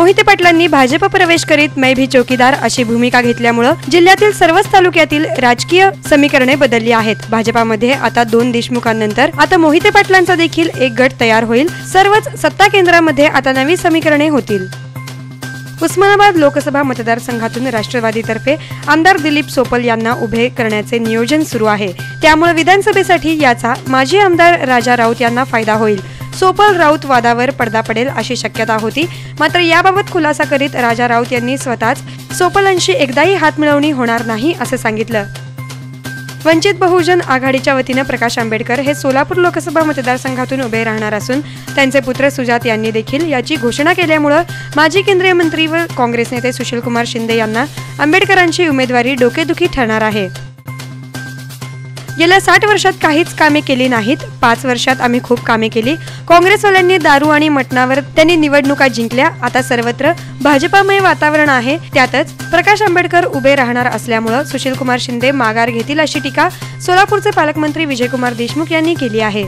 मोहिते पाटलांनी भाजप प्रवेश करीत मै भी चौकीदार अशी भूमिका घेतल्यामुळं जिल्ह्यातील सर्वच तालुक्यातील राजकीय समीकरणे बदलली आहेत. भाजपामध्ये आता दोन देशमुखांनंतर आता मोहिते पाटलांचा देखील एक गट तयार होईल. सर्वच सत्ता केंद्रामध्ये आता नवी समीकरणे होतील. उस्मानाबाद लोकसभा मतदारसंघातून राष्ट्रवादीतर्फे आमदार दिलीप सोपल यांना उभे करण्याचे नियोजन सुरू आहे. त्यामुळे विधानसभेसाठी याचा माजी आमदार राजा राऊत यांना फायदा होईल. सोपल राऊत वादावर पडदा पडेल अशी शक्यता होती. मात्र याबाबत खुलासा करीत राजा राऊत यांनी स्वतःच सोपलांशी एकदाही हातमिळवणी होणार नाही असं सांगितलं. वंचित बहुजन आघाडीच्या वतीनं प्रकाश आंबेडकर हे सोलापूर लोकसभा मतदारसंघातून उभे राहणार असून त्यांचे पुत्र सुजात यांनी देखील याची घोषणा केल्यामुळं माजी केंद्रीय मंत्री व काँग्रेस नेते सुशीलकुमार शिंदे यांना आंबेडकरांची उमेदवारी डोकेदुखी ठरणार आहे. गेल्या साठ वर्षात काहीच कामे केली नाहीत. पाच वर्षात आम्ही खूप कामे केली. काँग्रेसवाल्यांनी दारू आणि मटणावर त्यांनी निवडणुका जिंकल्या. आता सर्वत्र भाजपामय वातावरण आहे. त्यातच प्रकाश आंबेडकर उभे राहणार असल्यामुळं सुशीलकुमार शिंदे माघार घेतील अशी टीका सोलापूरचे पालकमंत्री विजयकुमार देशमुख यांनी केली आहे.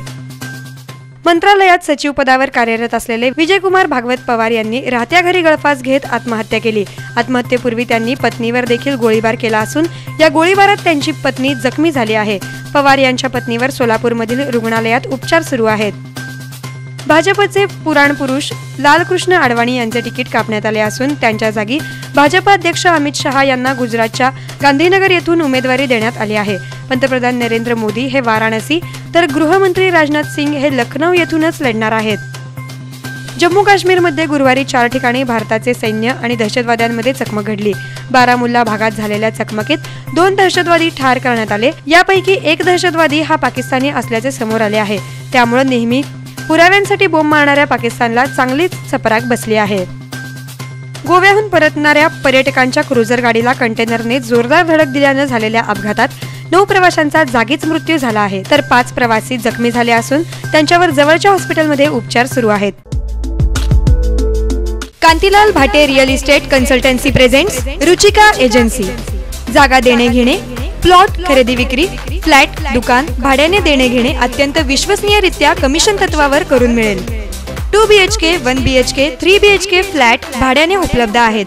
मंत्रालयात सचिव पदावर कार्यरत असलेले विजयकुमार भागवत पवार यांनी राहत्या घरी गळफास घेत आत्महत्या केली. आत्महत्येपूर्वी त्यांनी पत्नीवर देखील गोळीबार केला असून या गोळीबारात त्यांची पत्नी जखमी झाली आहे. पवार यांच्या पत्नीवर सोलापूरमधील रुग्णालयात उपचार सुरू आहेत. भाजपचे पुराणपुरुष लालकृष्ण अडवाणी यांचे तिकीट कापण्यात आले असून त्यांच्या जागी भाजप अध्यक्ष अमित शहा यांना गुजरातच्या गांधीनगर येथून उमेदवारी देण्यात आली आहे. पंतप्रधान नरेंद्र मोदी हे वाराणसी तर गृहमंत्री राजनाथ सिंग हे लखनौ येथूनच लढणार आहेत. जम्मू काश्मीरमध्ये गुरुवारी चार ठिकाणी भारताचे सैन्य आणि दहशतवाद्यांमध्ये चकमक घडली. बारामुल्ला भागात झालेल्या चकमकीत दोन दहशतवादी ठार करण्यात आले. यापैकी एक दहशतवादी हा पाकिस्तानी असल्याचे समोर आले आहे. त्यामुळे नेहमी पुराव्यांसाठी बोंब मारणाऱ्या पाकिस्तानला चांगलीच चपराक बसली आहे. गोव्याहून परतणाऱ्या पर्यटकांच्या क्रुझर गाडीला कंटेनरने जोरदार धडक दिल्यानं झालेल्या अपघातात नऊ प्रवाशांचा जागीच मृत्यू झाला आहे. तर पाच प्रवासी जखमी झाले असून त्यांच्यावर जवळच्या हॉस्पिटलमध्ये उपचार सुरू आहेत. Kantilal Bhate real estate consultancy presents Ruchika agency. जागा देणे घेणे प्लॉट खरेदी विक्री फ्लॅट दुकान भाड्याने देणे घेणे अत्यंत विश्वसनीयरित्या कमिशन तत्वावर करून मिळेल. Two B H K one B H K three B H K flat भाड्याने उपलब्ध आहेत.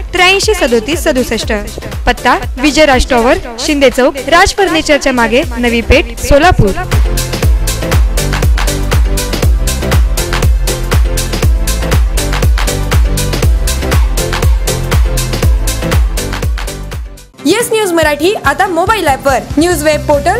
त्र्याऐंशी सदोतीस सदुसष्ट. पत्ता विजय राज टॉवर शिंदे चौक राज फर्निचरच्या मागे नवी पेठ सोलापूर. येस न्यूज मराठी आता मोबाईल ॲपवर न्यूज वेब पोर्टल